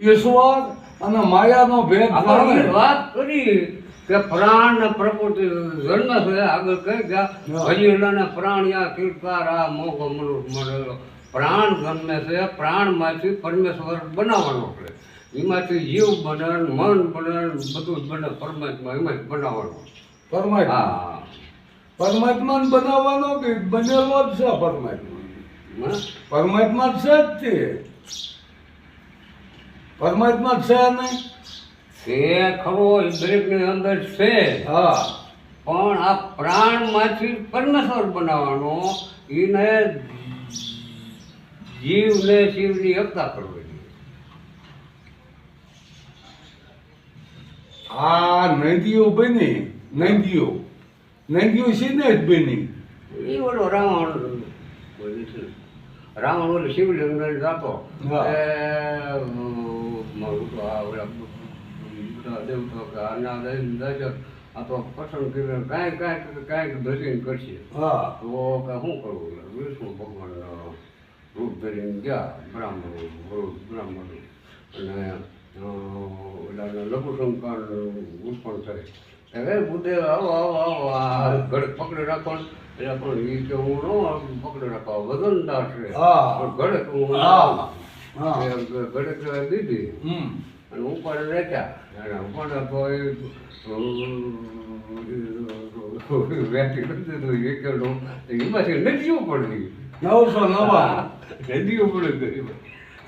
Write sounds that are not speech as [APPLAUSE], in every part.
ઈશ્વર અને માયાનો ભેદ વાત કરી કે પ્રાણ ને પ્રકૃતિ જન્મ છે આગળ કહી ગયા હા. પ્રાણ યા પ્રાણિયા આ મોઘ મનુષ્ય મળેલો પ્રાણ જન્મે છે પ્રાણમાંથી પરમેશ્વર બનાવવાનો છે. એમાંથી જીવ બને મન બને બધું જ બને પરમાત્મા એમાં જ બનાવવાનો. પરમાત્મા. હા. પરમાત્માને બનાવવાનો કે બનેલો જ છે પરમાત્મા? પરમાત્મા છે જ તે. પરમાત્મા છે નહીં? છે ખરો દરેકની અંદર છે. હા. પણ આ પ્રાણમાંથી પરમેશ્વર બનાવવાનો એને જીવને શિવની એકતા કરવી આ નદીઓ બની નદીઓ નદીઓ ને જ બની? એ ઓલો રાવણ રાવણ ઓલો શિવલિંગ જાતો હા. એ અમ, મારું તો આ ઓલા બધા દેવતો કે આના. આ તો પસંદ કરીને કાંઈક કાંઈક કાંઈક દર્શન કરશે હા તો શું કરવું વિષ્ણુ ભગવાન રૂપ ધરીને ગયા બ્રાહ્મણ બ્રાહ્મણ અને અ, ઓલા લઘુશંકર ઉત્પન્ન થાય હવે બુદ્ધે આવો આવો આવો આ ઘડે પકડી રાખો. એટલે પણ એ કે હું ન પકડી રાખો વજનદાર છે હા. પણ ઘડે હું હા. હા. એ તો દીધી. હમ. અને હું રાખ્યા અને ઉપર તો એ વેચી નથી દીધું. એકલો એમાંથી નદીઓ પડી. નવસો નવા. [LAUGHS] નદીઓ પડી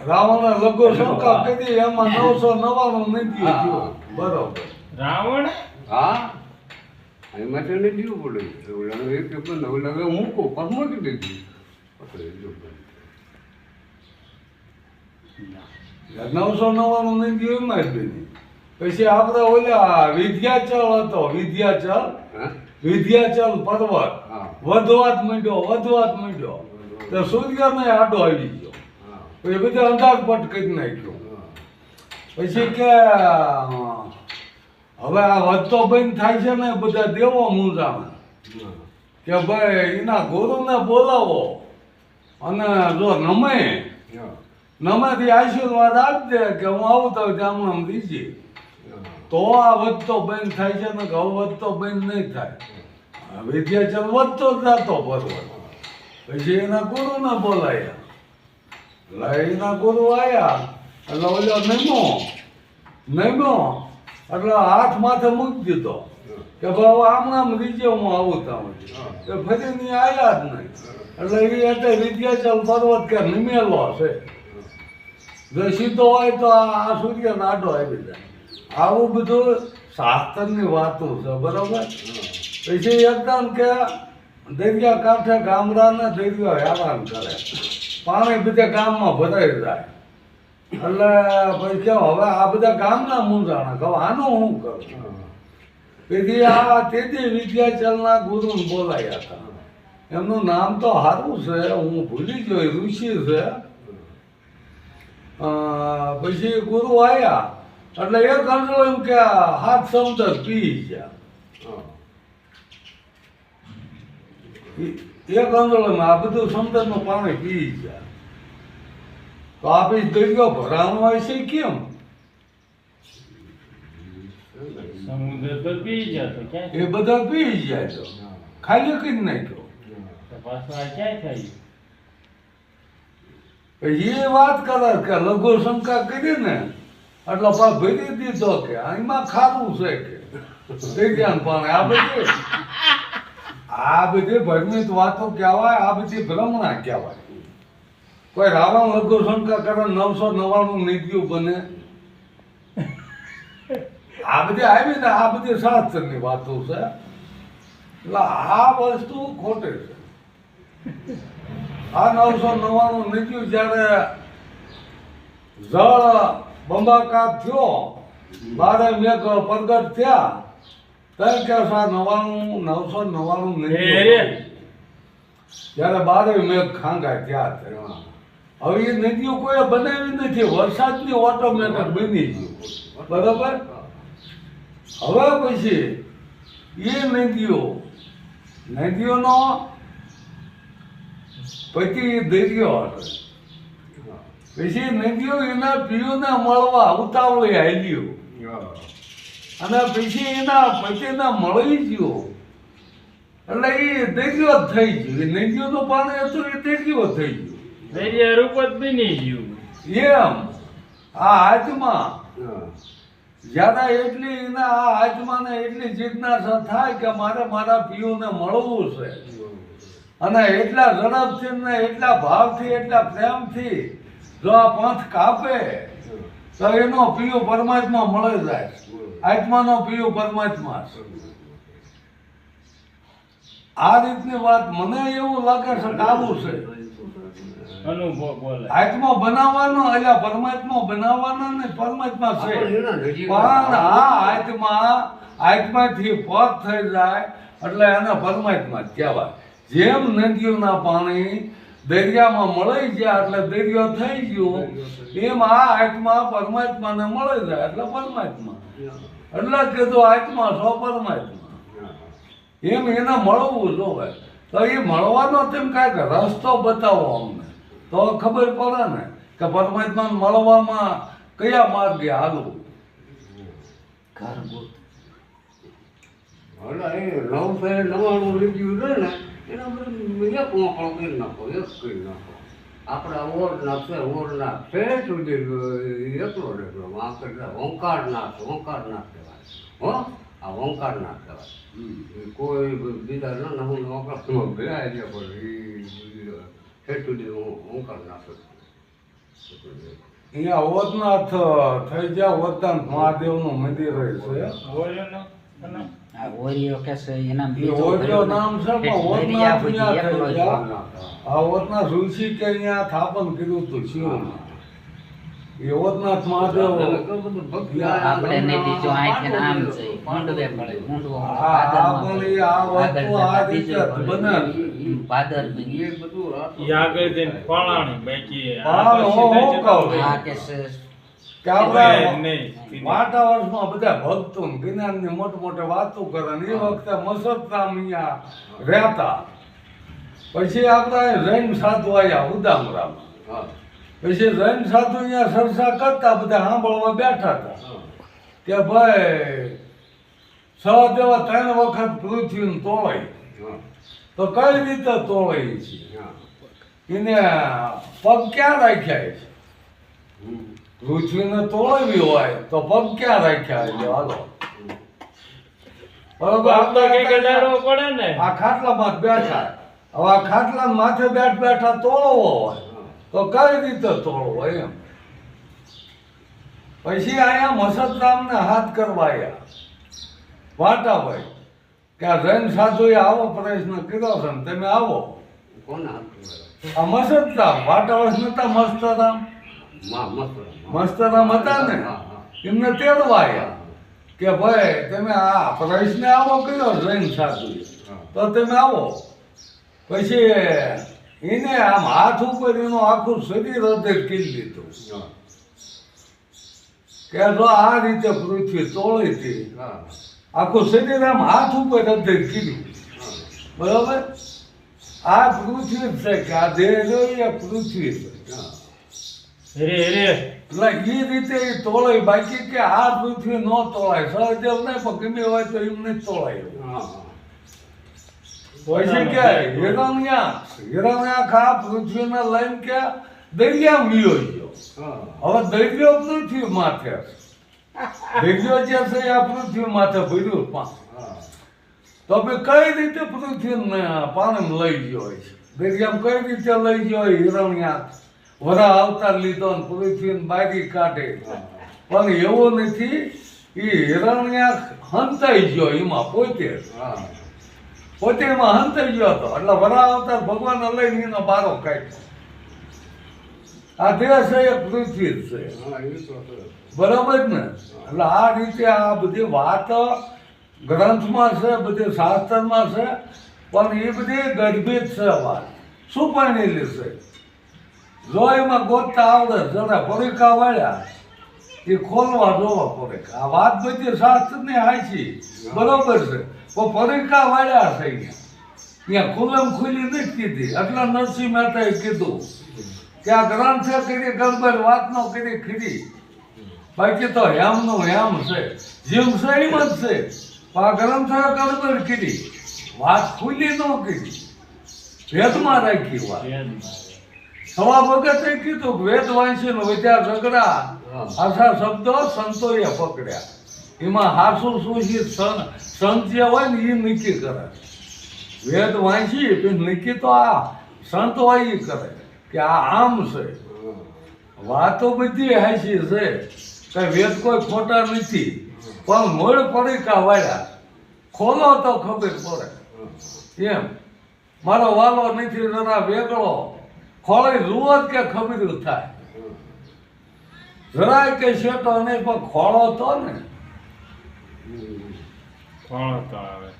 રાવણ લગો શંકા કરી એમાં નવસો નવ્વાણું નદીઓ થયો બરોબર. રાવણ? હા. એમાંથી નદીઓ પડી. ઓલા એક પણ ઓલા મૂકો પણ મૂકી દીધી. એ. નવસો નવ્વાણું ગયું એમાં જ બની. પછી આપણે ઓલા વિદ્યાચલ હતો વિદ્યાચલ. વિદ્યાચલ પર્વત. વધવાત માંડ્યો વધવાત માંડ્યો. તો સૂર્યને આડો આવી ગયો. પછી બધે અંધારપટ કરી નાખ્યો. પછી કે હવે આ વધતો બંધ થાય છે ને બધા દેવો મૂંઝાણા. હા. કે ભાઈ એના ગુરુને બોલાવો. અને જો નમે. નમેથી આશીર્વાદ આપજે કે હું આવું તો આમ દીજે તો આ વધતો બંધ થાય છે ને ઘઉં વધતો બંધ નહીં થાય. વિદ્યાચલ વધતો જ જતો પર્વત પછી એના ગુરુને બોલાયા. એટલે એના ગુરુ આયા. એટલે ઓલો નમો નમો એટલે હાથ માથે મૂકી દીધો. કે ભાવ આમ આમ રીજે હું આવું તમે કે ફરી ની આયા જ નહીં. એટલે એ એટલે વિદ્યાચલ પર્વત કે નિમેલો છે. જો સીધો હોય તો આ સૂર્ય નાડો આવી જાય. આવું બધું શાસ્ત્રની વાતો છે બરાબર? પછી એકદમ કે દરિયા કાંઠે ગામડાને દરિયો હેરાન કરે. પાણી બધા ગામમાં ભરાઈ જાય. એટલે પછી કેમ હવે આ બધા ગામના મૂંઝાણા કહો આનું હું કરું? તેથી આ તેથી વિદ્યાચલના ગુરુને બોલાયા હતા. એમનું નામ તો સારું છે હું ભૂલી ગયો ઋષિ છે. પછી ગુરુ આવ્યા એટલે એક અંજો એમ કે હાથ સમુદ્ર પી ગયા. એક આંદોલન આ બધું સમુદ્રનું પાણી પી ગયા તો આપી દરિયો ભરાણો હોય છે કેમ? સમુદ્ર તો પી જતો એ બધા પી જાય તો. ખાલી કરી નાખ્યો. તપાસ ક્યાંય પછી એ વાત કરે કે લઘુ શંકા કરી ને, એટલે પા ભરી દીધો કે એમાં ખારું છે કે. વિજ્ઞાન પણ આ બધી આ બધી ભરમિત વાતો કહેવાય, આ બધી ભ્રમણા કહેવાય. કોઈ રાવણ લઘુ શંકા કરે, નવસો નવ્વાણું નીતિઓ બને. આ બધી આવી ને, આ બધી શાસ્ત્રની વાતો છે. એટલે આ વસ્તુ ખોટી છે. આ નવસો નવ્વાણું નીકળ્યું જ્યારે જળ બંબાકાર થયો બારે મેઘ પ્રગટ થયા કે આ નવ્વાણું નવસો નવ્વાણું. નીકળ્યું જ્યારે બારે મેઘ ખાંગા થયા ત્યારે હવે એ નદીઓ કોઈ બનાવી નથી. વરસાદની ઓટોમેટિક બની ગયું બરાબર? હવે પછી એ નદીઓ નદીઓનો પછી દરિયો હતો. પછી નદીઓ એના પીઓને મળવા ઉતાવળી હાલ્યું. અને પછી એના પતિને મળી ગયો. એટલે એ દરિયો જ થઈ ગયો. નદીઓ નદીઓનું પાણી હતું એ દરિયો થઈ દરિયા રૂપ જ બની ગયું. એમ. આ હાથમાં. હા. એટલી એના આ હાથમાં એટલી જિજ્ઞાસા થાય કે મારે મારા પીઓને મળવું છે. અને એટલા ઝડપથી ને એટલા ભાવથી એટલા પ્રેમથી જો આ પંથ કાપે તો એનો પીઓ પરમાત્મા મળે જાય. આત્માનો પીઓ પરમાત્મા આ રીતની વાત મને એવું લાગે છે કે આવું છે. આત્મા બનાવવાનો એટલે પરમાત્મા બનાવવાનો ને પરમાત્મા છે. પણ આ આત્મા આત્માથી પદ થઈ જાય એટલે એને પરમાત્મા જ કહેવાય. જેમ નદીઓના પાણી દરિયામાં મળી ગયા એટલે દરિયો થઈ ગયો. એમ આ આત્મા પરમાત્માને મળી જાય એટલે પરમાત્મા. એટલે જ કીધું આત્મા છો પરમાત્મા. એમ એને મળવું જોવે. તો એ મળવાનો તેમ કાંઈક રસ્તો બતાવો અમને. તો ખબર પડે ને કે પરમાત્માને મળવામાં કયા માર્ગે હાલવું. એટલે એ નવસો નવાણું લીધું છે ને એના બધું એક વાંકડો કરી નાખો એક કરી નાખો. આપણા ઓર નાખશે ઓર નાખશે સુધી એકલો ને એકલો વાંક એટલે ઓંકાર નાખ ઓંકાર નાખ કહેવાય. હો? આ ઓંકાર કહેવાય. કોઈ બીજા ના હું ભેળાય છે પણ ઠેઠ સુધી ઓંકાર નાખે અહીંયા વધનાથ થઈ ગયા ઓદનાથ મહાદેવનું મંદિર છે? આ ઓરિયો કે છે એના બીજો ઓરિયો નામ છે પણ ઓરના ગયા આ ઓરના સુલસી કે અહીંયા થાપન કર્યું હતું શિવનું એ ઓદનાથ મહાદેવ આપણે નથી જો અહીંથી નામ છે પાંડવે મળે ઊંડવો આ પણ આ વસ્તુ આ રીતે જ પાદર બની. એ બધું આગળ જઈને ફળાણી બાકી આ કે છે કે આપણે વર્ષમાં બધા ભક્તો જ્ઞાનની મોટી મોટી વાતો કરે ને એ વખતે મસરતામ અહીંયા રહેતા. પછી આપણા જૈન સાધુ આવ્યા ઉદામરામ. પછી જૈન સાધુ અહીંયા સરસા કરતા બધા સાંભળવા બેઠા હતા. કે ભાઈ સહદેવા ત્રણ વખત પૃથ્વીને તોળાઈ. તો કઈ રીતે તોળાઈ છે? એને પગ ક્યાં રાખ્યા છે? પૃથ્વીને તોળાવી હોય તો પગ ક્યાં રાખ્યા? એટલે હાલો. પડે ને. આ ખાટલામાં બેઠા. હવે આ ખાટલા માથે બેઠ બેઠા તોળવો હોય. તો કઈ રીતે તોળવો એમ? પછી અહીંયા મસદરામને હાથ કરવાયા વાટાભાઈ કે આ જૈન સાધુએ આવો પ્રયત્ન કર્યો છે ને તમે આવો. કોને હાથ આ મસદરામ વાટાવસ નતા મસ્તરામ? મસ્તરામ હતા ને. એમને તેડવાયા કે ભાઈ તમે આ પ્રશ્ન આવો કયો જૈન સાધુએ તો તમે આવો. પછી એને આમ હાથ ઉપર એનું આખું શરીર અધે કીધી લીધું. કે જો આ રીતે પૃથ્વી તોળી હતી આખું શરીર આમ હાથ ઉપર અધે કીધું બરાબર? આ પૃથ્વી છે કે આ દેહ જોઈએ પૃથ્વી છે. હા. રે રે. એટલે એ રીતે એ તોળાય. બાકી કે આ પૃથ્વી ન તોળાય. સહદેવ નહીં પણ ગમે હોય તો એમને તોળાય. હા. પછી કે હિરણ્યા હિરણ્યા ખા પૃથ્વીને લઈને કે દરિયા વિયો ગયો. હવે દરિયો પૃથ્વી માથે? દરિયો જે છે આ પૃથ્વી માથે ભર્યું તો કઈ રીતે પૃથ્વી પાણી લઈ ગયો છે? દરિયામાં કઈ રીતે લઈ ગયો હોય હિરણ્યા વરા અવતાર લીધો ને પૃથ્વીને બાગી કાઢે. પણ એવું નથી એ હિરણ્યા હંતાઈ ગયો એમાં પોતે. પોતે એમાં હંતાઈ ગયો હતો. એટલે વરા અવતાર ભગવાન લઈને એનો બારો કાઢ્યો. આ દેશ છે એ પૃથ્વી છે. બરાબર ને? એટલે આ રીતે આ બધી વાત ગ્રંથમાં છે બધી શાસ્ત્રમાં છે પણ એ બધી ગર્ભિત છે વાત. શું પરણેલી છે? એમાં ગોતતા આવડે જરા પરીકા વાળ્યા. એ ખોલવા જોવા પરીક્ષા આ વાત બધી શાસ્ત્રની હાચી બરોબર છે. પણ પરીક્ષા વાળ્યા છે અહીંયા. અહીંયા ખુલ્લમ ખુલ્લી નથી કીધી. એટલે નરસિંહ મહેતાએ કીધું કે આ ગ્રંથે કરી ગરબર વાતનો કરી ખરી. બાકી તો હેમનું હેમ છે. જીવ છે, એમ જ છે. પણ આ ગ્રંથે ગરબર કીધી વાત ખુલ્લી ન કીધી ભેદમાં રાખી વાત સવા ભગતે કીધું વેદ વાંચીને વિચાર ઝઘડા. આશા શબ્દો સંતોએ પકડ્યા. એમાં હાસુ સુશી સંત જે હોય ને એ નક્કી કરે. વેદ વાંચી પછી નક્કી તો આ સંત હોય એ કરે કે આ આમ છે. વાતો બધી હાસી છે. કે વેદ કોઈ ખોટા નથી. પણ મૂળ પડીકા વાળ્યા. ખોલો તો ખબર પડે. એમ. મારો વાલો નથી જરા વેગળો. ખોળી જુઓ કે ખબર થાય. જરાય કે તો અને પણ ખોળો તો ને. આવે.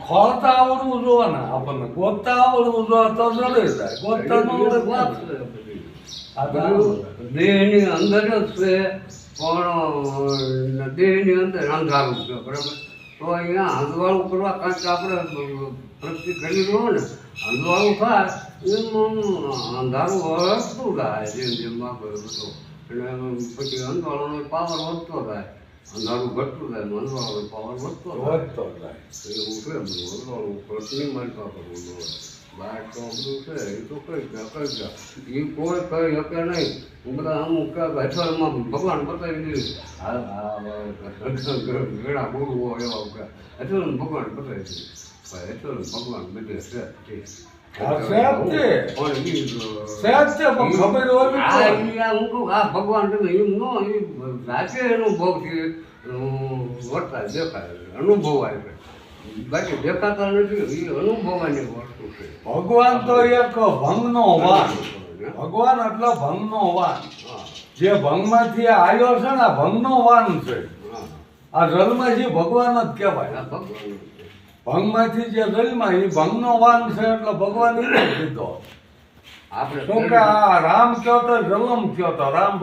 ખોળતા આવડવું જોવે ને આપણને. ગોતતા આવડવું જોવે તો જડે જાય ગોતતા નો આવડે વાત દેહની અંદર જ છે. પણ દેહની અંદર અંધારું છે બરાબર? તો અહીંયા અંધવાળું કરવા કારણ કે આપણે પ્રગતિ કરી રહ્યો ને. અંધવાળું થાય એમ અંધારું વધતું થાય? જેમ જેમ આપણે બધો એટલે પછી અંધવાળાનો પાવર વધતો થાય અંધારું ઘટતું થાય અંધવાળાનો પાવર વધતો વધતો થાય એવું છે અંધવાળું પ્રશ્ન માનતા કરવું બહાર તો બધું છે એ તો કઈ ગયા કઈ ગયા એ કોઈ કઈ શકે નહીં. બધા અમુક હેઠળમાં ભગવાન બતાવી દીધું. ગળા બોલવું એવા હેઠળ ભગવાન બતાવી દીધું. હેઠળ ભગવાન બધે છે. ભગવાન અમ, વર્તાય દેખાય અનુભવાય બાકી દેખાતા નથી એ અનુભવાની વસ્તુ છે. ભગવાન તો એક ભંગનો વાન ભગવાન એટલે ભંગનો વાન. જે ભંગમાંથી આવ્યો છે ને આ ભંગનો વાન છે. આ જલમાંથી ભગવાન જ કહેવાય. ભંગમાંથી જે જલમાં એ ભંગનો વાન છે એટલે ભગવાન કીધો. આપણે શું કે આ રામ કયો તો જલમ કયો તો? રામ